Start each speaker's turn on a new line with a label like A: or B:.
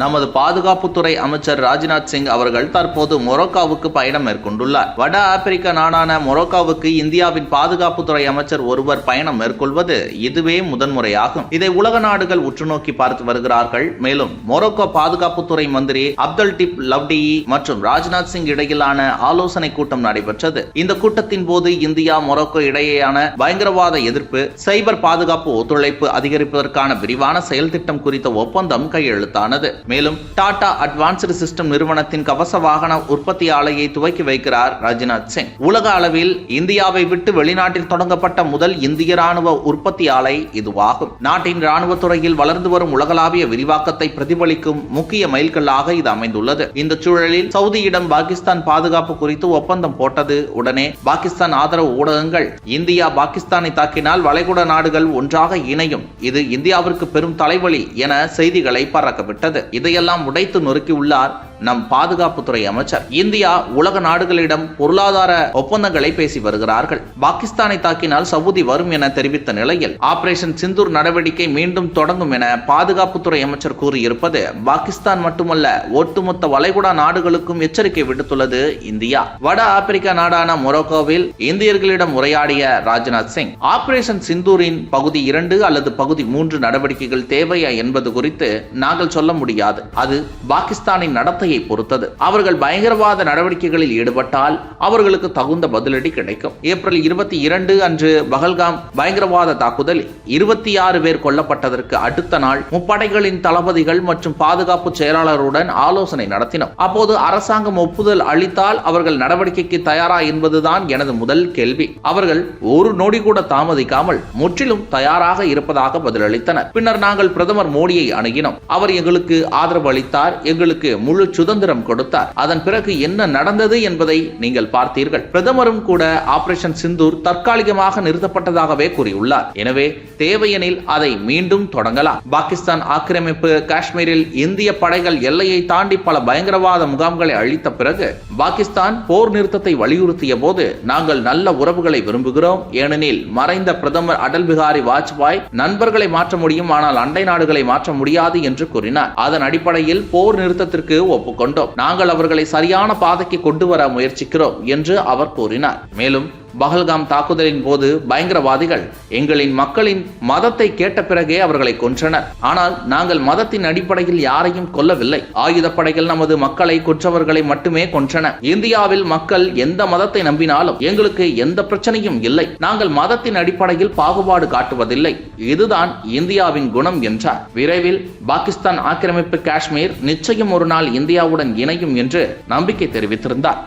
A: நமது பாதுகாப்புத்துறை அமைச்சர் ராஜ்நாத் சிங் அவர்கள் தற்போது மொரோக்காவுக்கு பயணம் மேற்கொண்டுள்ளார். வட ஆப்பிரிக்க நாடான மொரோக்காவுக்கு இந்தியாவின் பாதுகாப்புத்துறை அமைச்சர் ஒருவர் பயணம் மேற்கொள்வது இதுவே முதன்முறையாகும். இதை உலக நாடுகள் உற்று நோக்கி பார்த்து வருகிறார்கள். மேலும் மொரோக்கோ பாதுகாப்புத்துறை மந்திரி அப்துல் டிப் லவ்டியி மற்றும் ராஜ்நாத் சிங் இடையிலான ஆலோசனை கூட்டம் நடைபெற்றது. இந்த கூட்டத்தின் போது இந்தியா மொரோக்கோ இடையேயான பயங்கரவாத எதிர்ப்பு சைபர் பாதுகாப்பு ஒத்துழைப்பு அதிகரிப்பதற்கான விரிவான செயல் திட்டம் குறித்த ஒப்பந்தம் கையெழுத்தானது. மேலும் டாடா அட்வான்ஸ்டு சிஸ்டம் நிறுவனத்தின் கவச வாகன உற்பத்தி ஆலையை துவக்கி வைக்கிறார் ராஜ்நாத் சிங். உலக அளவில் இந்தியாவை விட்டு வெளிநாட்டில் தொடங்கப்பட்ட முதல் இந்திய ராணுவ உற்பத்தி ஆலை இதுவாகும். நாட்டின் ராணுவ துறையில் வளர்ந்து வரும் உலகளாவிய விரிவாக்கத்தை பிரதிபலிக்கும் முக்கிய மைல்கல்லாக இது அமைந்துள்ளது. இந்த சூழலில் சவுதியிடம் பாகிஸ்தான் பாதுகாப்பு குறித்து ஒப்பந்தம் போட்டது. உடனே பாகிஸ்தான் ஆதரவு ஊடகங்கள் இந்தியா பாகிஸ்தானை தாக்கினால் வளைகுடா நாடுகள் ஒன்றாக இணையும். இது இந்தியாவிற்கு பெரும் தலைவலி என செய்திகளை பறக்கவிட்டது இதையெல்லாம் உடைத்து நொறுக்கியுள்ளார் நம் பாதுகாப்புத்துறை அமைச்சர். இந்தியா உலக நாடுகளிடம் பொருளாதார ஒப்பந்தங்களை பேசி வருகிறார்கள். பாகிஸ்தானை தாக்கினால் சவுதி வரும் என தெரிவித்த நிலையில் ஆபரேஷன் சிந்தூர் நடவடிக்கை மீண்டும் தொடங்கும் என பாதுகாப்புத்துறை அமைச்சர் கூறியிருப்பது பாகிஸ்தான் மட்டுமல்ல ஒட்டுமொத்த வளைகுடா நாடுகளுக்கும் எச்சரிக்கை விடுத்துள்ளது இந்தியா. வட ஆப்பிரிக்க நாடான மொரோக்கோவில் இந்தியர்களிடம் உரையாடிய ராஜ்நாத் சிங் ஆபரேஷன் சிந்தூரின் பகுதி இரண்டு அல்லது பகுதி மூன்று நடவடிக்கைகள் தேவையா என்பது குறித்து நாங்கள் சொல்ல முடியாது. அது பாகிஸ்தானின் நிலையை பொறுத்தது. அவர்கள் பயங்கரவாத நடவடிக்கைகளில் ஈடுபட்டால் அவர்களுக்கு தகுந்த பதிலடி கிடைக்கும். ஏப்ரல் இருபத்தி இரண்டு அன்று பகல்காம் பயங்கரவாத தாக்குதல் இருபத்தி ஆறு பேர் கொல்லப்பட்டதற்கு அடுத்த நாள் முப்படைகளின் தளபதிகள் மற்றும் பாதுகாப்பு செயலாளருடன் ஆலோசனை நடத்தினோம் அப்போது அரசாங்கம் ஒப்புதல் அளித்தால் அவர்கள் நடவடிக்கைக்கு தயாரா என்பதுதான் எனது முதல் கேள்வி. அவர்கள் ஒரு நொடி கூட தாமதிக்காமல் முற்றிலும் தயாராக இருப்பதாக பதிலளித்தனர். பின்னர் நாங்கள் பிரதமர் மோடியை அணுகினோம். அவர் எங்களுக்கு ஆதரவு அளித்தார். எங்களுக்கு முழு சுதந்திரம் கொடுத்தார். அதன் பிறகு என்ன நடந்தது என்பதை நீங்கள் பார்த்தீர்கள். பிரதமரும் கூட ஆபரேஷன் சிந்தூர் தற்காலிகமாக நிறுத்தப்பட்டதாகவே கூறியுள்ளார். எனவே தேவையெனில் அதை மீண்டும் தொடங்கலாம். பாகிஸ்தான் ஆக்கிரமிப்பு காஷ்மீரில் இந்திய படைகள் எல்லையை தாண்டி பல பயங்கரவாத முகாம்களை அழித்த பிறகு பாகிஸ்தான் போர் நிறுத்தத்தை வலியுறுத்திய போது நாங்கள் நல்ல உறவுகளை விரும்புகிறோம். ஏனெனில் மறைந்த பிரதமர் அடல் பிகாரி வாஜ்பாய் நண்பர்களை மாற்ற முடியும் ஆனால் அண்டை நாடுகளை மாற்ற முடியாது என்று கூறினார். அதன் அடிப்படையில் போர் நிறுத்தத்திற்கு ஒப்புக்கொண்டோம் நாங்கள் அவர்களை சரியான பாதைக்கு கொண்டு வர முயற்சிக்கிறோம் என்று அவர் கூறினார். மேலும் பகல்காம் தாக்குதலின் போது பயங்கரவாதிகள் எங்களின் மக்களின் மதத்தை கேட்ட பிறகே அவர்களை கொன்றனர். ஆனால் நாங்கள் மதத்தின் அடிப்படையில் யாரையும் கொல்லவில்லை. ஆயுதப்படைகள் நமது மக்களை கொற்றவர்களை மட்டுமே கொன்றன. இந்தியாவில் மக்கள் எந்த மதத்தை நம்பினாலும் எங்களுக்கு எந்த பிரச்சனையும் இல்லை. நாங்கள் மதத்தின் அடிப்படையில் பாகுபாடு காட்டுவதில்லை. இதுதான் இந்தியாவின் குணம் என்றார். விரைவில் பாகிஸ்தான் ஆக்கிரமிப்பு காஷ்மீர் நிச்சயம் ஒரு நாள் இந்தியாவுடன் இணையும் என்று நம்பிக்கை தெரிவித்திருந்தார்.